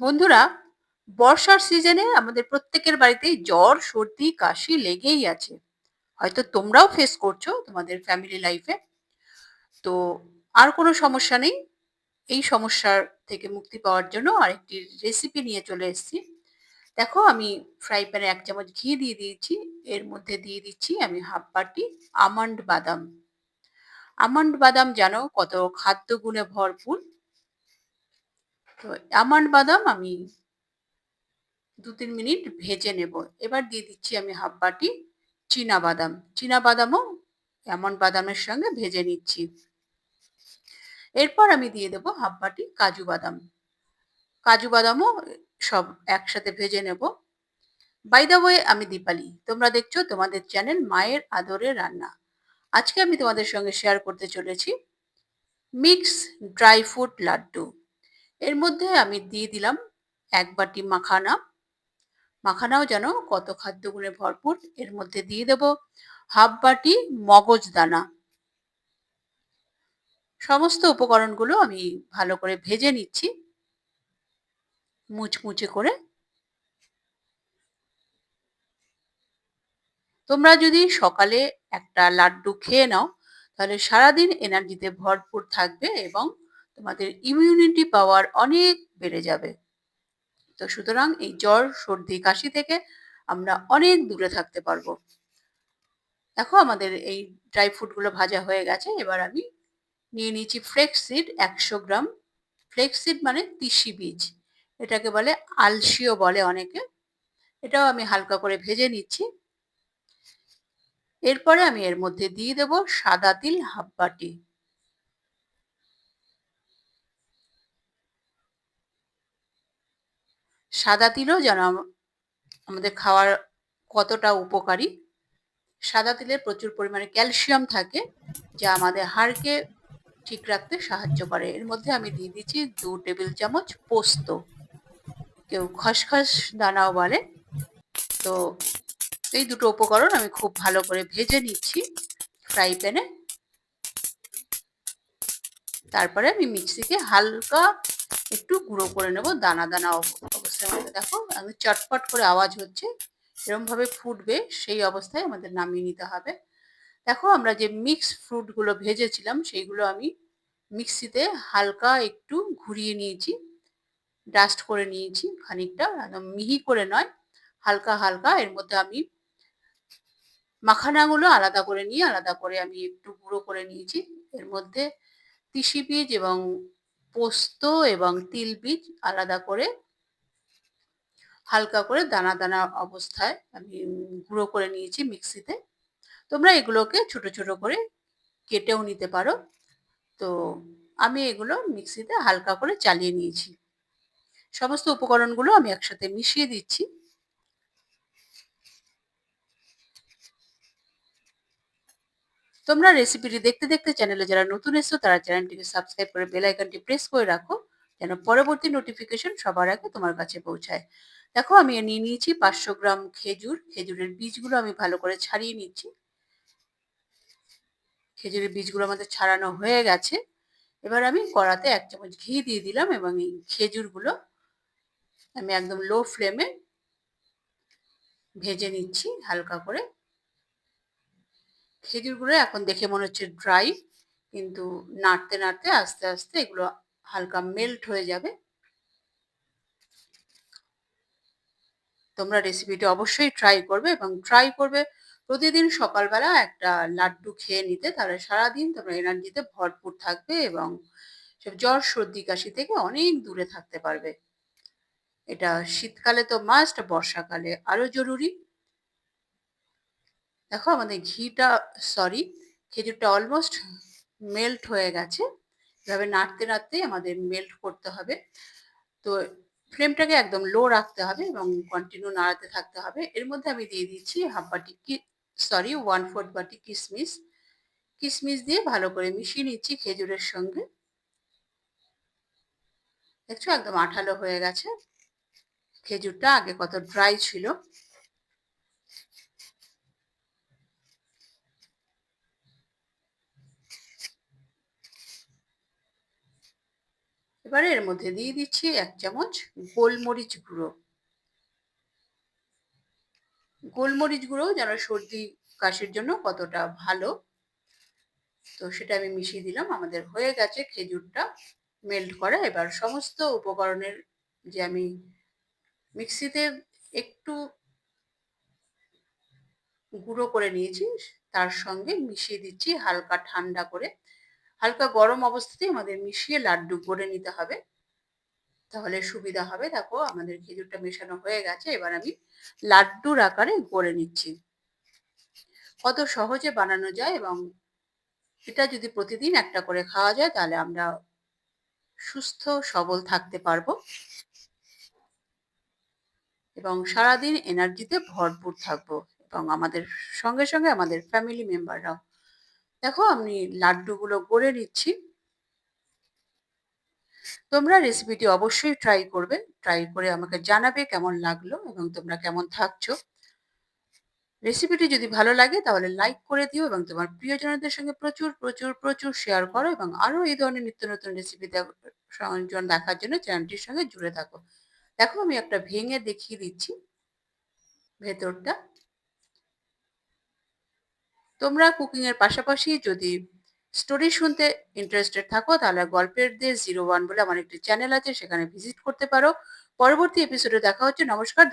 বন্ধুরা, বর্ষার সিজনে আমাদের প্রত্যেকের বাড়িতেই জ্বর, সর্দি, কাশি লেগেই আছে। হয়তো তোমরাও ফেস করছ তোমাদের ফ্যামিলি লাইফে তো আর কোনো সমস্যা নেই। এই সমস্যার থেকে মুক্তি পাওয়ার জন্য আরেকটি রেসিপি নিয়ে চলে এসেছি। দেখো, আমি ফ্রাই প্যানে এক চামচ ঘি দিয়ে দিয়েছি। এর মধ্যে দিয়ে দিচ্ছি আমি হাফ বাটি আমন্ড বাদাম। আমন্ড বাদাম জানো কত খাদ্য গুণে ভরপুর। তো আমন্ড বাদাম আমি দু তিন মিনিট ভেজে নেব। এবার দিয়ে দিচ্ছি আমি হাফ বাটি চীনা বাদাম। চীনা বাদামও এমন বাদামের সঙ্গে ভেজে নিচ্ছি। এরপর আমি দিয়ে দেব হাফ বাটি কাজু বাদাম। কাজু বাদামও সব একসাথে ভেজে নেব। বাই দা ওয়ে আমি দীপালি। তোমরা দেখছ তোমাদের চ্যানেল মায়ের আদরে রান্না। আজকে আমি তোমাদের সঙ্গে শেয়ার করতে চলেছি মিক্স ড্রাই ফ্রুট লাড্ডু। এর মধ্যে আমি দিয়ে দিলাম এক বাটি মাখানা। মাখানাও যেন কত খাদ্যগুণে ভরপুর, এর মধ্যে দিয়ে দেব হাফ বাটি মগজ দানা। সমস্ত উপকরণগুলো আমি ভালো করে ভেজে নিচ্ছি। মুচমুচে করে। তোমরা যদি সকালে একটা লাড্ডু খেয়ে নাও, তাহলে সারাদিন এনার্জিতে ভরপুর থাকবে এবং তোমাদের ইমিউনিটি পাওয়ার অনেক বেড়ে যাবে। তো সুতরাং এই জ্বর, সর্দি, কাশি থেকে আমরা অনেক দূরে থাকতে পারব। দেখো আমাদের এই ড্রাই ফ্রুটগুলো ভাজা হয়ে গেছে, এবার আমি নিয়ে নিয়েছি ফ্লেক্স সিড একশো গ্রাম। ফ্লেক্স সিড মানে তিসি বীজ, এটাকে বলে আলসিও বলে অনেকে। এটাও আমি হালকা করে ভেজে নিচ্ছি। এরপরে আমি এর মধ্যে দিয়ে দেব সাদা তিল হাফ বাটি। সাদা তিলও যেন আমাদের খাওয়ার কতটা উপকারী। সাদা তিলে প্রচুর পরিমাণে ক্যালসিয়াম থাকে, যা আমাদের হাড়কে ঠিক রাখতে সাহায্য করে। এর মধ্যে আমি দিয়ে দিচ্ছি দু টেবিল চামচ পোস্ত। কেউ খসখস দানাও বলে তো এই দুটো উপকরণ আমি খুব ভালো করে ভেজে নিচ্ছি ফ্রাই প্যানে। তারপরে আমি মিক্সিকে হালকা একটু গুঁড়ো করে নেব দানা দানা অবস্থার মধ্যে দেখো, আমি চটপট করে আওয়াজ হচ্ছে এরমভাবে ফুটবে, সেই অবস্থায় আমাদের নামিয়ে নিতে হবে। দেখো, আমরা যে মিক্স ফ্রুটগুলো ভেজেছিলাম, সেইগুলো আমি মিক্সিতে হালকা একটু ঘুরিয়ে নিয়েছি ডাস্ট করে নিয়েছি খানিকটা, একদম মিহি করে নয়, হালকা হালকা। এর মধ্যে আমি মাখানাগুলো আলাদা করে নিয়ে, আলাদা করে আমি একটু গুঁড়ো করে নিয়েছি। এর মধ্যে তিসি বীজ এবং পোস্ত এবং তিল বীজ আলাদা করে হালকা করে দানা দানা অবস্থায় আমি গুঁড়ো করে নিয়েছি মিক্সিতে। তোমরা এগুলোকে ছোট ছোট করে কেটেও নিতে পারো। তো আমি এগুলো মিক্সিতে হালকা করে চালিয়ে নিয়েছি। সমস্ত উপকরণগুলো আমি একসাথে মিশিয়ে দিচ্ছি। তোমরা রেসিপিটি দেখতে দেখতে চ্যানেলে যারা নতুন এসছো, তারা চ্যানেলটিকে সাবস্ক্রাইব করে বেল আইকনটি প্রেস করে রাখো, যেন পরবর্তী নোটিফিকেশন সবার আগে তোমার কাছে পৌঁছায়। দেখো আমি নিয়ে নিয়েছি পাঁচশো গ্রাম খেজুর। খেজুরের বীজগুলো আমি ভালো করে ছাড়িয়ে নিচ্ছি। খেজুরের বীজগুলো আমাদের ছাড়ানো হয়ে গেছে। এবার আমি কড়াতে এক চামচ ঘি দিয়ে দিলাম এবং এই খেজুরগুলো আমি একদম লো ফ্লেমে ভেজে নিচ্ছি হালকা করে। খেজুরগুলো এখন দেখে মনে হচ্ছে ড্রাই কিন্তু নাড়তে নাড়তে আস্তে আস্তে এগুলো হালকা মেল্ট হয়ে যাবে। তোমরা রেসিপিটি অবশ্যই ট্রাই করবে এবং ট্রাই করবে প্রতিদিন সকালবেলা একটা লাড্ডু খেয়ে নিতে। তাহলে সারাদিন তোমরা এনার্জিতে ভরপুর থাকবে এবং সব জ্বর, সর্দি, কাশি থেকে অনেক দূরে থাকতে পারবে। এটা শীতকালে তো মাস্ট বর্ষাকালে আরও জরুরি। দেখো আমাদের ঘিটা সরি খেজুরটা অলমোস্ট মেল্ট হয়ে গেছে। এভাবে নাড়তে নাড়তে আমাদের মেল্ট করতে হবে। তো ফ্লেমটাকে একদম লো রাখতে হবে এবং কন্টিনিউ নাড়াতে থাকতে হবে। এর মধ্যে আমি দিয়ে দিচ্ছি হাফ বাটি কি সরি ওয়ান ফোর্থ বাটি কিশমিশ কিশমিশ দিয়ে ভালো করে মিশিয়ে নিচ্ছি খেজুরের সঙ্গে। দেখছ একদম আঠালো হয়ে গেছে। খেজুরটা আগে কত ড্রাই ছিল। এবারে এর মধ্যে দিয়ে দিচ্ছি এক চামচ গোলমরিচ গুঁড়ো। গোলমরিচ গুঁড়ো যেন সর্দি কাশির জন্য কতটা ভালো। তো সেটা আমি মিশিয়ে দিলাম, আমাদের হয়ে গেছে খেজুরটা মেল্ট করা। এবার সমস্ত উপকরণের যে আমি মিক্সিতে একটু গুঁড়ো করে নিয়েছি, তার সঙ্গে মিশিয়ে দিচ্ছি হালকা ঠান্ডা করে। হালকা গরম অবস্থাতেই আমাদের মিশিয়ে লাড্ডু করে নিতে হবে। তাহলে সুবিধা হবে। দেখো, আমাদের খেজুরটা মেশানো হয়ে গেছে। এবার আমি লাড্ডুর আকারে গড়ে নিচ্ছি। কত সহজে বানানো যায় এবং এটা যদি প্রতিদিন একটা করে খাওয়া যায়, তাহলে আমরা সুস্থ, সবল থাকতে পারব। এবং সারাদিন এনার্জিতে ভরপুর থাকব। এবং আমাদের সঙ্গে সঙ্গে আমাদের ফ্যামিলি মেম্বাররাও দেখো আমি লাড্ডুগুলো গড়ে নিচ্ছি। তোমরা রেসিপিটি অবশ্যই ট্রাই করবে। ট্রাই করে আমাকে জানাবে কেমন লাগল এবং তোমরা কেমন থাকছো। রেসিপিটি যদি ভালো লাগে তাহলে লাইক করে দিও এবং তোমার প্রিয়জনদের সঙ্গে প্রচুর প্রচুর প্রচুর শেয়ার করো এবং আরও এই ধরনের নিত্য নতুন রেসিপি সংযোজন দেখার জন্য চ্যানেলটির সঙ্গে জুড়ে থাকো। দেখো আমি একটা ভেঙে দেখিয়ে দিচ্ছি। ভেতরটা তোমরা কুকিং এর পাশাপাশি যদি স্টোরি শুনতে ইন্টারেস্টেড থাকো, তাহলে গল্পের দেশ জিরো ওয়ান বলে আমার একটি চ্যানেল আছে, সেখানে ভিজিট করতে পারো। পরবর্তী এপিসোডে দেখা হচ্ছে, নমস্কার